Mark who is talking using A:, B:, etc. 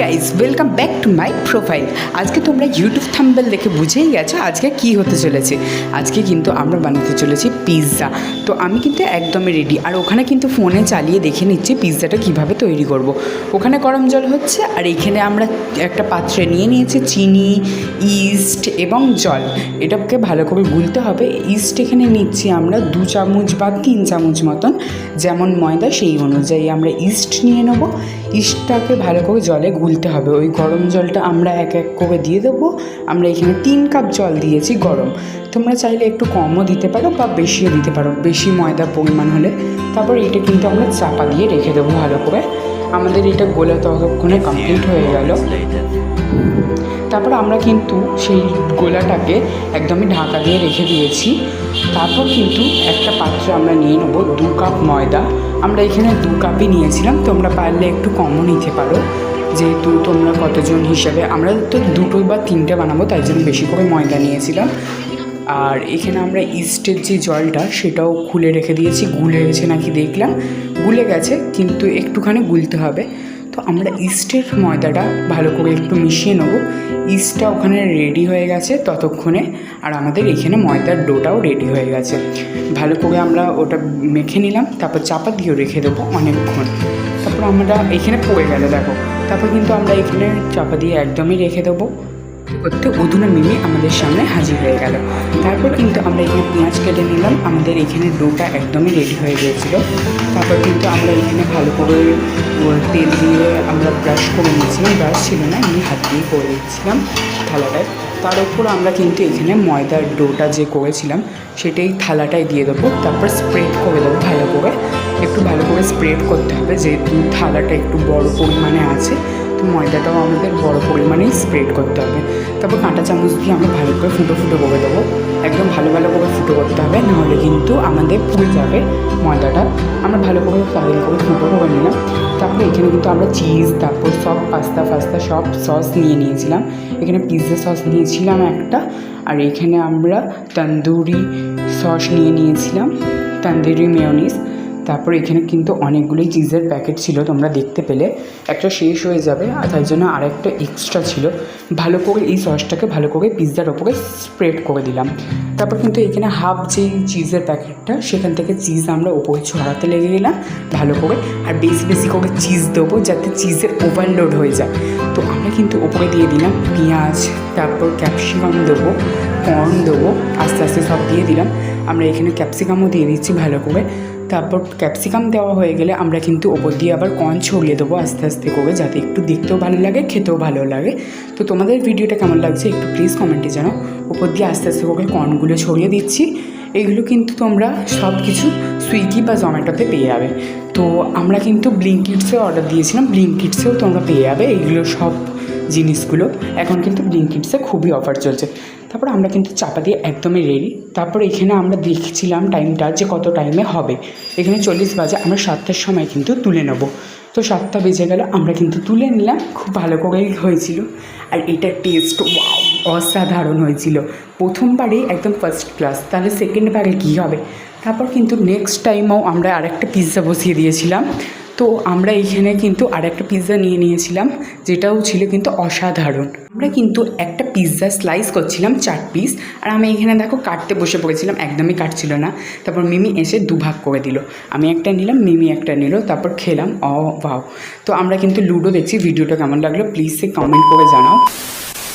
A: Guys welcome back to my profile আজকে তোমরা YouTube thumbnail দেখে বুঝেই গেছো আজকে কি হতে চলেছে। আজকে কিন্তু আমরা বানাতে চলেছি পিৎজা তো আমি কিন্তু একদমই রেডি আর ওখানে কিন্তু ফোনে চালিয়ে দেখে নিচ্ছি পিৎজাটা কীভাবে তৈরি করব। ওখানে গরম জল হচ্ছে, আর এখানে আমরা একটা পাত্রে নিয়ে নিয়েছি চিনি ইস্ট এবং জল। এটাকে ভালো করে গুলতে হবে। ইস্ট এখানে নিচ্ছি আমরা দু চামচ বা তিন চামচ মতন। যেমন ময়দা সেই অনুযায়ী আমরা ইস্ট নিয়ে নেব। ইস্টটাকে ভালো করে জলে গুলতে হবে। ওই গরম জলটা আমরা এক এক করে দিয়ে দেবো। আমরা এখানে তিন কাপ জল দিয়েছি গরম। তোমরা চাইলে একটু কমও দিতে পারো বা বেশিও দিতে পারো। বেশি ময়দার পরিমাণ হলে। তারপর এটা কিন্তু আমরা চাপা দিয়ে রেখে দেবো ভালো করে। আমাদের এটা গোলা ততক্ষণে কমপ্লিট হয়ে গেল। তারপর আমরা কিন্তু সেই গোলাটাকে একদমই ঢাকা দিয়ে রেখে দিয়েছি। তারপর কিন্তু একটা পাত্রে আমরা নিয়ে নেব দু কাপ ময়দা। আমরা এখানে দু কাপই নিয়েছিলাম। তোমরা পারলে একটু কমও নিতে পারো। যেহেতু তোমরা কতজন হিসাবে, আমরা তো দুটো বা তিনটে বানাবো, তাই জন্য বেশি করে ময়দা নিয়েছিলাম। আর এখানে আমরা ইস্টের যে জলটা, সেটাও খুলে রেখে দিয়েছি, গুলে গেছে নাকি দেখলাম। গুলে গেছে, কিন্তু একটুখানি গুলতে হবে। তো আমরা ইস্টের ময়দাটা ভালো করে একটু মিশিয়ে নেব। ইস্টটা ওখানে রেডি হয়ে গেছে ততক্ষণে, আর আমাদের এখানে ময়দার ডোটাও রেডি হয়ে গেছে। ভালো করে আমরা ওটা মেখে নিলাম, তারপর চাপা দিয়েও রেখে দেবো অনেকক্ষণ। তারপর আমরা এখানে পড়ে গেল, দেখো। তারপর কিন্তু আমরা এখানে চাপা দিয়ে একদমই রেখে দেবো। করতে অধুনা মিমি আমাদের সামনে হাজির হয়ে গেল। তারপর কিন্তু আমরা এখানে পেঁয়াজ কেটে নিলাম। আমাদের এখানে ডোটা একদমই রেডি হয়ে গিয়েছিল। তারপর কিন্তু আমরা এখানে ভালো করে তেল দিয়ে আমরা ব্রাশ করে নিয়েছিলাম। ব্রাশ ছিল না, এমনি হাত দিয়ে করে দিচ্ছিলাম থালাটায়। তার উপর আমরা কিন্তু এখানে ময়দার ডোটা যে করেছিলাম, সেটাই থালাটায় দিয়ে দেবো। তারপর স্প্রেড করে দেবো ভালো করে। একটু ভালো করে স্প্রেড করতে হবে, যেহেতু থালাটা একটু বড় পরিমাণে আছে। তো ময়দাটাও আমাদের বড় পরিমাণেই স্প্রেড করতে হবে। তারপর কাঁটা চামচ দিয়ে আমরা ভালো করে ফুটো ফুটো করে দেবো। একদম ভালো ভালো করে ফুটো করতে হবে, নাহলে কিন্তু আমাদের পুড়ে যাবে ময়দাটা। আমরা ভালো করে তাদের করে ফুটো করে নিলাম। তারপরে এখানে কিন্তু আমরা চিজ তারপর সব পাস্তা ফাস্তা সব সস নিয়ে নিয়েছিলাম। এখানে পিৎজা সস নিয়েছিলাম একটা। আর এখানে আমরা তন্দুরি সস নিয়ে নিয়েছিলাম। তন্দুরি মেয়নিস তারপর এখানে কিন্তু অনেকগুলোই চিজের প্যাকেট ছিল, তোমরা দেখতে পেলে। একটা শেষ হয়ে যাবে, আর তাই জন্য আরেকটা এক্সট্রা ছিল। ভালো করে এই সসটাকে ভালো করে পিৎজার ওপরে স্প্রেড করে দিলাম। তারপর কিন্তু এখানে হাফ যেই চিজের প্যাকেটটা সেখান থেকে চিজ আমরা ওপরে ছড়াতে লেগে গেলাম, ভালো করে। আর বেশি বেশি করে চিজ দেবো, যাতে চিজের ওভারলোড হয়ে যায়। তো আমরা কিন্তু ওপরে দিয়ে দিলাম পেঁয়াজ, তারপর ক্যাপসিকাম দেবো কর্ন দেবো, আস্তে আস্তে সব দিয়ে দিলাম। আমরা এখানে ক্যাপসিকামও দিয়ে দিচ্ছি ভালো করে। তারপর ক্যাপসিকাম দেওয়া হয়ে গেলে আমরা কিন্তু ওপর দিয়ে আবার কর্ন ছড়িয়ে দেবো আস্তে আস্তে করে যাতে একটু দেখতেও ভালো লাগে, খেতেও ভালো লাগে। তো তোমাদের ভিডিওটা কেমন লাগছে একটু প্লিজ কমেন্টে জানাও। ওপর দিয়ে আস্তে আস্তে করে কর্নগুলো ছড়িয়ে দিচ্ছি। এগুলো কিন্তু তোমরা সব কিছু সুইগি বা জোম্যাটোতে পেয়ে যাবে। তো আমরা কিন্তু ব্লিঙ্কিটসেও অর্ডার দিয়েছিলাম। ব্লিঙ্কিটসেও তোমরা পেয়ে যাবে। এইগুলো সব জিনিসগুলো এখন কিন্তু ব্লিঙ্কিটসে খুবই অফার চলছে। তারপর আমরা কিন্তু চাপা দিয়ে একদমই রেডি তারপর এখানে আমরা দেখছিলাম টাইমটা যে কত টাইমে হবে। এখানে চল্লিশ বাজে, আমরা সাতটার সময় কিন্তু তুলে নেব। তো সাতটা বেজে গেল, আমরা কিন্তু তুলে নিলাম। খুব ভালো করেই হয়েছিল। আর এটার টেস্ট অসাধারণ হয়েছিল। প্রথমবারেই একদম ফার্স্ট ক্লাস তাহলে সেকেন্ডবারে কী হবে? তারপর কিন্তু নেক্সট টাইমও আমরা আরেকটা পিৎজা বসিয়ে দিয়েছিলাম। তো আমরা এইখানে কিন্তু আরেকটা পিৎজা নিয়ে নিয়েছিলাম, যেটাও ছিল কিন্তু অসাধারণ। আমরা কিন্তু একটা পিৎজা স্লাইস করছিলাম চার পিস আর আমি এখানে দেখো কাটতে বসে পড়েছিলাম, একদমই কাটছিল না। তারপর মিমি এসে দুভাগ করে দিল। আমি একটা নিলাম, মিমি একটা নিল, তারপর খেলাম অ ভাও তো আমরা কিন্তু লুডো দেখছি, ভিডিওটা কেমন লাগল প্লিজ সে কমেন্ট করে জানাও।